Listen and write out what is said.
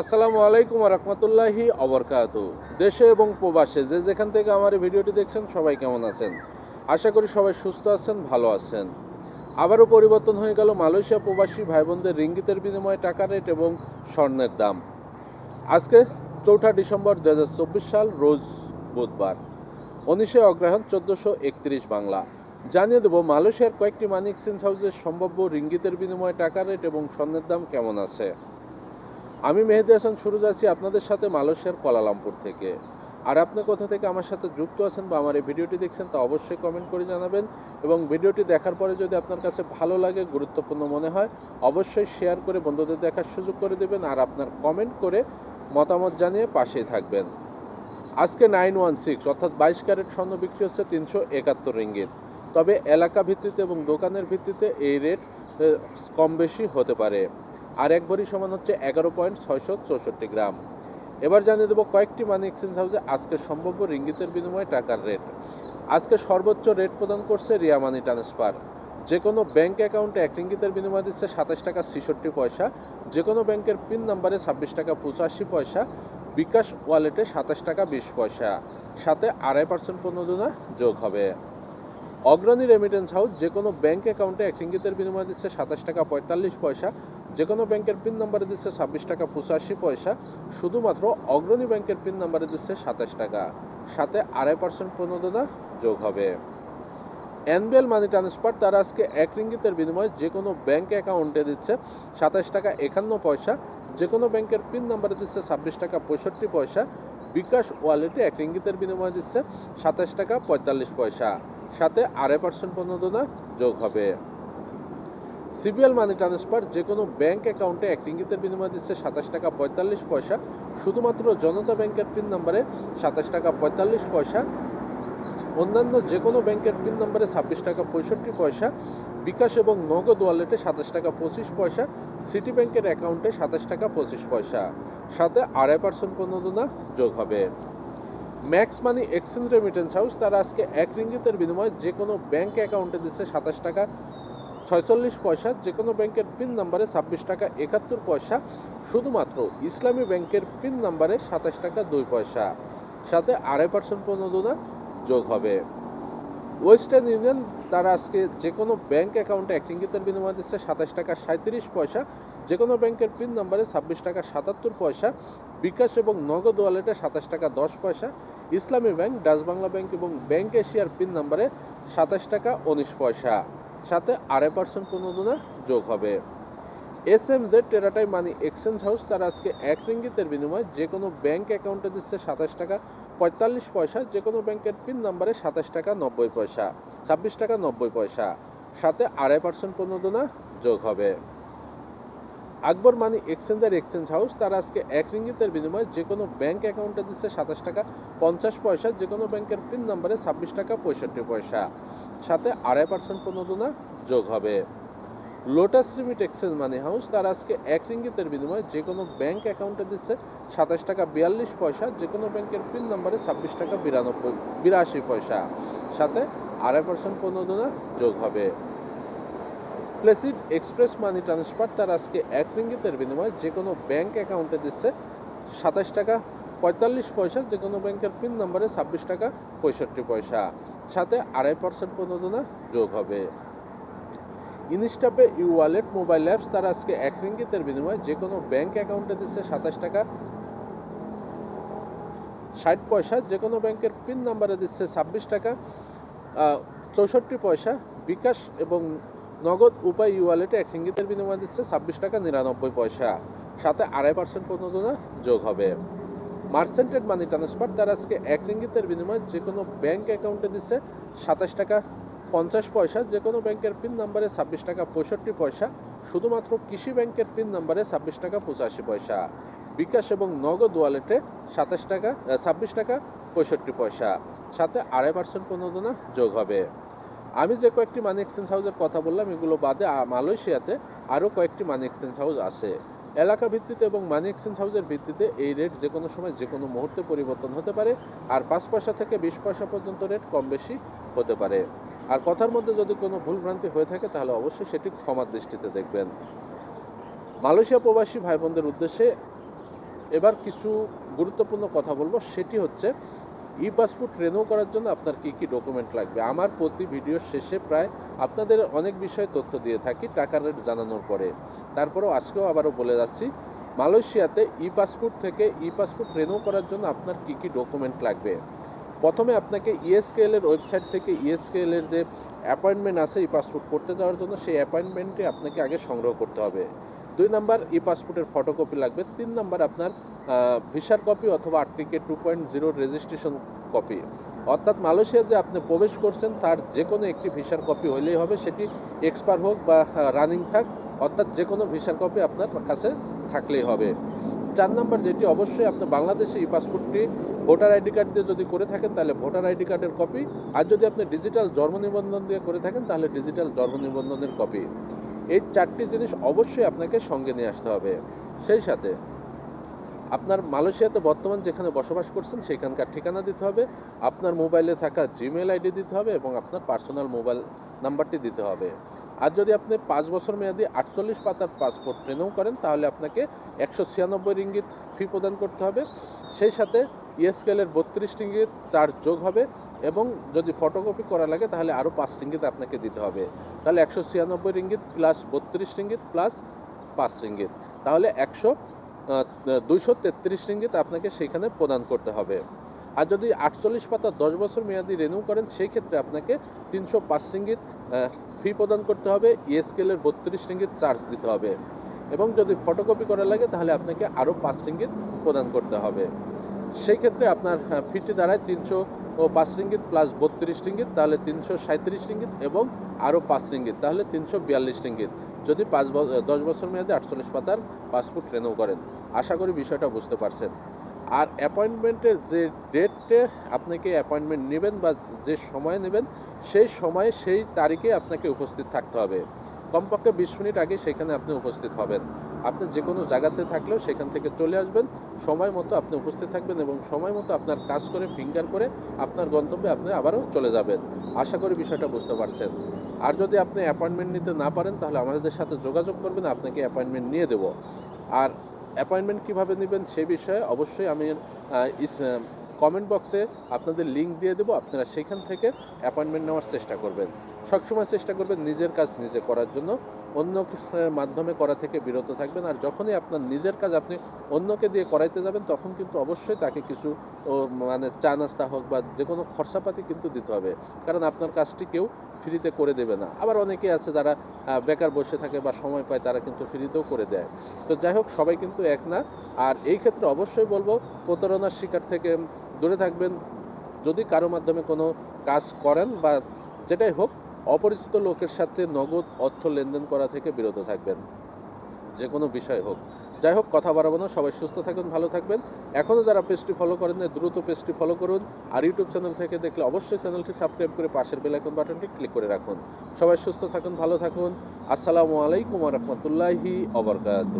আসসালামু আলাইকুম রহমতুল্লাহি অবরকাত দেশে এবং প্রবাসে যে যেখান থেকে আমার এই ভিডিওটি দেখছেন, সবাই কেমন আছেন? আশা করি সবাই সুস্থ আছেন, ভালো আছেন। আবারও পরিবর্তন হয়ে গেল মালয়েশিয়া প্রবাসী ভাই বোনদের রিঙ্গিতের বিনিময়ে টাকা রেট এবং স্বর্ণের দাম। আজকে চৌঠা ডিসেম্বর দুই হাজার চব্বিশ সাল, রোজ বুধবার। উনিশে অগ্রহায়ণ চোদ্দোশো একত্রিশ বাংলা। জানিয়ে দেবো মালয়েশিয়ার কয়েকটি মানি এক্সচেঞ্জ হাউসের সম্ভাব্য রিঙ্গিতের বিনিময়ে টাকা রেট এবং স্বর্ণের দাম কেমন আছে। আমি মেহেদি হাসান শুরু যাচ্ছি আপনাদের সাথে মালয়েশিয়ার কোয়ালালামপুর থেকে। আর আপনি কোথা থেকে আমার সাথে যুক্ত আছেন বা আমার এই ভিডিওটি দেখছেন তা অবশ্যই কমেন্ট করে জানাবেন এবং ভিডিওটি দেখার পরে যদি আপনার কাছে ভালো লাগে, গুরুত্বপূর্ণ মনে হয়, অবশ্যই শেয়ার করে বন্ধুদের দেখার সুযোগ করে দেবেন আর আপনার কমেন্ট করে মতামত জানিয়ে পাশেই থাকবেন। আজকে নাইন ওয়ান সিক্স অর্থাৎ বাইশ ক্যারেট স্বর্ণ বিক্রি হচ্ছে তিনশো একাত্তর রিঙ্গিত। তবে এলাকা ভিত্তিতে এবং দোকানের ভিত্তিতে এই রেট কম বেশি হতে পারে। আর এক ভরি সমান হচ্ছে এগারো পয়েন্ট ছয়শো চৌষট্টি গ্রাম। এবার জানিয়ে দেবো কয়েকটি মানি এক্সচেঞ্জ হাউসে আজকে সম্ভাব্য রিঙ্গিতের বিনিময়ে টাকার রেট আজকে সর্বোচ্চ রেট প্রদান করছে রিয়া মানি ট্রান্সফার যে কোনো ব্যাংক অ্যাকাউন্টে এক রিঙ্গিতের বিনিময় দিচ্ছে সাতাশ টাকা ছেষট্টি পয়সা যে কোনো ব্যাংকের পিন নাম্বারে ছাব্বিশ টাকা পঁচাশি পয়সা, বিকাশ ওয়ালেটে সাতাশ টাকা বিশ পয়সা। সাথে আড়াই পার্সেন্ট প্রণোদনা যোগ হবে। অগ্রণী রেমিটেন্স হাউস যে কোনো ব্যাঙ্ক অ্যাকাউন্টে এক ইঙ্গিতের বিনিময় দিচ্ছে সাতাশ টাকা পঁয়তাল্লিশ পয়সা। যে কোনো ব্যাংকের পিন নাম্বারে দিচ্ছে ছাব্বিশ টাকা পঁচাশি পয়সা। শুধুমাত্র অগ্রণী ব্যাংকের পিন নাম্বারে দিচ্ছে সাতাশ টাকা। সাথে আড়াই পার্সেন্ট প্রণোদনা যোগ হবে। এনবিএল মানি ট্রান্সফার তারা আজকে এক রিঙ্গিতের বিনিময়ে যে কোনো ব্যাংক অ্যাকাউন্টে দিচ্ছে সাতাশ টাকা একান্ন পয়সা। যে কোনো ব্যাংকের পিন নাম্বারে দিচ্ছে ছাব্বিশ টাকা পঁয়ষট্টি পয়সা। বিকাশ ওয়ালেটে এক রিঙ্গিতের বিনিময় দিচ্ছে সাতাশ টাকা পঁয়তাল্লিশ পয়সা। সাথে আড়াই পার্সেন্ট প্রণোদনা যোগ হবে। সিবিএল মানি ট্রান্সফার যে কোনো ব্যাংক অ্যাকাউন্টে এক রিঙ্গিতের বিনিময় দিচ্ছে সাতাশ টাকা পঁয়তাল্লিশ পয়সা। শুধুমাত্র জনতা ব্যাংকের পিন নম্বরে সাতাশ টাকা পঁয়তাল্লিশ পয়সা অন্যান্য যে কোনো ব্যাংকের পিন নম্বরে ছাব্বিশ টাকা পঁয়ষট্টি পয়সা, বিকাশ এবং নগদ ওয়ালেটে সাতাশ টাকা পঁচিশ পয়সা, সিটি ব্যাংকের অ্যাকাউন্টে সাতাশ টাকা পঁচিশ পয়সা। সাথে আড়াই পার্সেন্ট প্রণোদনা যোগ হবে। Max money exchange remittance house তারা আজকে এক রিঙ্গিতের বিনিময়ে যে কোনো ব্যাংক অ্যাকাউন্টে দিচ্ছে সাতাশ টাকা ছয়চল্লিশ পয়সা যে কোনো ব্যাংকের পিন নাম্বারে ছাব্বিশ টাকা একাত্তর পয়সা, শুধুমাত্র ইসলামী ব্যাংকের পিন নাম্বারে সাতাশ টাকা দুই পয়সা। সাথে আড়াই পার্সেন্ট প্রণোদনা যোগ হবে। ওয়েস্টার্ন ইউনিয়ন তারা আজকে যে কোনো ব্যাংক অ্যাকাউন্টে এক রিঙ্গিতের বিনিময় দিচ্ছে সাতাশ টাকা সাঁত্রিশ পয়সা। যে কোনো ব্যাংকের পিন নাম্বারে ছাব্বিশ টাকা সাতাত্তর পয়সা। বিকাশ এবং নগদ ওয়ালেটে সাতাশ টাকা দশ পয়সা। Islami bank, Dutch Bangla bank এবং ব্যাংক এশিয়ার পিন নাম্বারে সাতাশ টাকা উনিশ পয়সা। সাথে আড়াই পার্সেন্ট প্রণোদনা যোগ হবে। এস এম জেড টেরাটাই মানি এক্সচেঞ্জ হাউস তারা আজকে এক রিঙ্গিতের বিনিময়ে যে কোনো ব্যাংক অ্যাকাউন্টে দিচ্ছে সাতাশ টাকা পঁয়তাল্লিশ পয়সা যে কোনো ব্যাংকের পিন নাম্বারে সাতাশ টাকা নব্বই পয়সা, ছাব্বিশ টাকা নব্বই পয়সা। সাথে আড়াই পার্সেন্ট প্রণোদনা যোগ হবে। Akbar money exchanger exchange house তারা আজকে এক রিঙ্গিতের বিনিময়ে যে কোনো ব্যাংক অ্যাকাউন্টে দিচ্ছে সাতাশ টাকা পঞ্চাশ পয়সা যে কোনো ব্যাংকের পিন নাম্বারে ছাব্বিশ টাকা পঁয়ষট্টি পয়সা। সাথে আড়াই পার্সেন্ট প্রণোদনা যোগ হবে। Lotus remit exchange money house তারা আজকে এক রিঙ্গিতের বিনিময়ে যে কোনো ব্যাংক অ্যাকাউন্টে দিচ্ছে সাতাশ টাকা বিয়াল্লিশ পয়সা যে কোনো ব্যাংকের পিন নাম্বারে ছাব্বিশ টাকা বিরানব্বই, বিরাশি পয়সা। সাথে আড়াই পার্সেন্ট প্রণোদনা যোগ হবে। প্লেসিড এক্সপ্রেস মানি ট্রান্সফার তার আজকে এক রিঙ্গিতের বিনিময়ে যে কোনো ব্যাংক অ্যাকাউন্টে দিচ্ছে সাতাশ টাকা পঁয়তাল্লিশ পয়সা যে কোনো ব্যাংকের পিন নাম্বারে ছাব্বিশ টাকা পঁয়ষট্টি পয়সা। সাথে আড়াই পার্সেন্ট প্রণোদনা যোগ হবে। Instapay U wallet, mobile apps, তারা আজকে এক রিঙ্গিতের বিনিময়ে যে কোনো ব্যাংক অ্যাকাউন্টে দিচ্ছে সাতাশ টাকা, ষাট পয়সা যে কোনো ব্যাংকের পিন নাম্বারে দিচ্ছে ছাব্বিশ টাকা চৌষট্টি পয়সা, বিকাশ এবং নগদ উপায় ইউ ওয়ালেটে এক রিঙ্গিতের বিনিময়ে দিচ্ছে ছাব্বিশ টাকা নিরানব্বই পয়সা। সাথে আড়াই পার্সেন্ট প্রণোদনা যোগ হবে। মার্সেন্টেড মানি ট্রান্সফার, তারা আজকে এক রিঙ্গিতের বিনিময়ে যে কোনো ব্যাংক অ্যাকাউন্টে দিচ্ছে সাতাশ টাকা পঞ্চাশ পয়সা যে কোনো ব্যাংকের পিন নাম্বারে ছাব্বিশ টাকা পঁয়ষট্টি পয়সা, শুধুমাত্র কৃষি ব্যাংকের পিন নাম্বারে ছাব্বিশ টাকা পঁচাশি পয়সা। বিকাশ এবং নগদ ওয়ালেটে সাতাশ টাকা ছাব্বিশ টাকা পঁয়ষট্টি পয়সা। সাথে আড়াই পার্সেন্ট প্রণোদনা যোগ হবে। আমি যে কয়েকটি মানি এক্সচেঞ্জ হাউসের কথা বললাম, এগুলো বাদে মালয়েশিয়াতে আরও কয়েকটি মানি এক্সচেঞ্জ হাউস আছে। এলাকা ভিত্তিতে এবং মানি এক্সচেঞ্জ হাউসের ভিত্তিতে এই রেট যে কোনো সময় যে কোনো মুহূর্তে পরিবর্তন হতে পারে, আর পাঁচ পয়সা থেকে বিশ পয়সা পর্যন্ত রেট কম বেশি হতে পারে। আর কথার মধ্যে যদি কোনো ভুলভ্রান্তি হয়ে থাকে, তাহলে অবশ্যই সেটি ক্ষমার দৃষ্টিতে দেখবেন। মালয়েশিয়া প্রবাসী ভাই বোনদের উদ্দেশ্যে এবার কিছু গুরুত্বপূর্ণ কথা বলব। সেটি হচ্ছে ই পাসপোর্ট রেনিউ করার জন্য আপনার কি কি ডকুমেন্ট লাগবে? আমার প্রতি ভিডিওর শেষে প্রায় আপনাদের অনেক বিষয়ে তথ্য দিয়ে থাকি, টাকার রেট জানানোর পরে। তারপরেও আজকেও আবারও বলে যাচ্ছি, মালয়েশিয়াতে ই পাসপোর্ট থেকে ই পাসপোর্ট রেনিউ করার জন্য আপনার কি কি ডকুমেন্ট লাগবে? প্রথমে আপনাকে E ইএসকেএল এর ওয়েবসাইট থেকে E ইএসকেএল এর যে অ্যাপয়েন্টমেন্ট আছে ই পাসপোর্ট করতে যাওয়ার জন্য, সেই অ্যাপয়েন্টমেন্টটি আপনাকে আগে সংগ্রহ করতে হবে। দুই নাম্বার ই পাসপোর্টের ফটোকপি লাগবে। তিন নাম্বার আপনার ভিসার কপি অথবা R T K two point জিরোর রেজিস্ট্রেশন কপি অর্থাৎ মালয়েশিয়া যে আপনি প্রবেশ করছেন, তার যে কোনো একটি ভিসার কপি হলেই হবে, সেটি এক্সপায়ার হোক বা রানিং থাক। অর্থাৎ যে কোনো ভিসার কপি আপনার কাছে থাকলেই হবে। চার নাম্বার যেটি, অবশ্যই আপনার বাংলাদেশে ই পাসপোর্টটি ভোটার আইডি কার্ড দিয়ে যদি করে থাকেন, তাহলে ভোটার আইডি কার্ডের কপি। আর যদি আপনি ডিজিটাল জন্ম নিবন্ধন দিয়ে করে থাকেন, তাহলে ডিজিটাল জন্ম নিবন্ধনের কপি। এই চারটি জিনিস অবশ্যই আপনাকে সঙ্গে নিয়ে আসতে হবে। সেই সাথে আপনার মালয়েশিয়াতে বর্তমান যেখানে বসবাস করছেন, সেখানকার ঠিকানা দিতে হবে, আপনার মোবাইলে থাকা জিমেল আইডি দিতে হবে এবং আপনার পার্সোনাল মোবাইল নাম্বারটি দিতে হবে। আর যদি আপনি পাঁচ বছর মেয়াদি আটচল্লিশ পাতার পাসপোর্ট রিনিউ করেন, তাহলে আপনাকে একশো ছিয়ানব্বই রিঙ্গিত ফি প্রদান করতে হবে। সেই সাথে ইএসকেলের বত্রিশ রিঙ্গিত চার্জ যোগ হবে এবং যদি ফটোকপি করা লাগে, তাহলে আরও পাঁচ রিঙ্গিত আপনাকে দিতে হবে। তাহলে একশো ছিয়ানব্বই রিঙ্গিত প্লাস বত্রিশ রিঙ্গিত প্লাস পাঁচ রিঙ্গিত। তাহলে একশো দুইশো তেত্রিশ রিঙ্গিত আপনাকে সেখানে প্রদান করতে হবে। আর যদি আটচল্লিশ পাতা দশ বছর মেয়াদি রেনিউ করেন সেই ক্ষেত্রে আপনাকে তিনশো পাঁচ রিঙ্গিত ফি প্রদান করতে হবে ইএসকেলের বত্রিশ রিঙ্গিত চার্জ দিতে হবে। এবং যদি ফটোকপি করা লাগে, তাহলে আপনাকে আরও পাঁচ রিঙ্গিত প্রদান করতে হবে। সেই ক্ষেত্রে আপনার ফিটি দাঁড়ায় তিনশো পাঁচ রিঙ্গিত প্লাস বত্রিশ রিঙ্গিত, তাহলে তিনশো সাঁত্রিশ রিঙ্গিত এবং আরও পাঁচ রিঙ্গিত, তাহলে তিনশো বিয়াল্লিশ রিঙ্গিত। যদি পাঁচ দশ বছর মেয়াদে আটচল্লিশ পাতার পাসপোর্ট রেনিউ করেন। আশা করি বিষয়টা বুঝতে পারছেন। আর অ্যাপয়েন্টমেন্টের যে ডেটে আপনাকে অ্যাপয়েন্টমেন্ট নেবেন বা যে সময় নেবেন, সেই সময়ে সেই তারিখে আপনাকে উপস্থিত থাকতে হবে। কমপক্ষে বিশ মিনিট আগে সেখানে আপনি উপস্থিত হবেন। আপনি যে কোনো জায়গাতে থাকলেও সেখান থেকে চলে আসবেন। সময় মতো আপনি উপস্থিত থাকবেন এবং সময় মতো আপনার কাজ করে, ফিঙ্গার করে আপনার গন্তব্যে আপনি আবারও চলে যাবেন। আশা করি বিষয়টা বুঝতে পারছেন। আর যদি আপনি অ্যাপয়েন্টমেন্ট নিতে না পারেন, তাহলে আমাদের সাথে যোগাযোগ করবেন, আপনাকে অ্যাপয়েন্টমেন্ট নিয়ে দেব। আর অ্যাপয়েন্টমেন্ট কীভাবে নেবেন সে বিষয়ে অবশ্যই আমি কমেন্ট বক্সে আপনাদের লিংক দিয়ে দেবো। আপনারা সেখান থেকে অ্যাপয়েন্টমেন্ট নেওয়ার চেষ্টা করবেন। সবসময় চেষ্টা করবেন নিজের কাজ নিজে করার জন্য। অন্য মাধ্যমে করা থেকে বিরত থাকবেন। আর যখনই আপনার নিজের কাজ আপনি অন্যকে দিয়ে করাইতে যাবেন, তখন কিন্তু অবশ্যই তাকে কিছু মানে চা নাস্তা হোক বা যে কোনো খরচাপাতি কিন্তু দিতে হবে। কারণ আপনার কাজটি কেউ ফ্রিতে করে দেবে না। আবার অনেকে আছে যারা বেকার বসে থাকে বা সময় পায়, তারা কিন্তু ফ্রিতেও করে দেয়। তো যাই হোক, সবাই কিন্তু এক না। আর এই ক্ষেত্রে অবশ্যই বলব, প্রতারণার শিকার থেকে দূরে থাকবেন। যদি কারও মাধ্যমে কোনো কাজ করেন বা যেটাই হোক অপরিচিত লোকের সাথে নগদ অর্থ লেনদেন করা থেকে বিরত থাকবেন। যে কোনো বিষয় হোক। যাই হোক, কথা বাড়াবো না। সবাই সুস্থ থাকুন, ভালো থাকবেন। এখনও যারা পেজটি ফলো করেন না দ্রুত পেজটি ফলো করুন। আর ইউটিউব চ্যানেল থেকে দেখলে অবশ্যই চ্যানেলটি সাবস্ক্রাইব করে পাশের বেল আইকন বাটনটি ক্লিক করে রাখুন। সবাই সুস্থ থাকুন, ভালো থাকুন। আসসালামু আলাইকুম রহমতুল্লাহি অবরকাত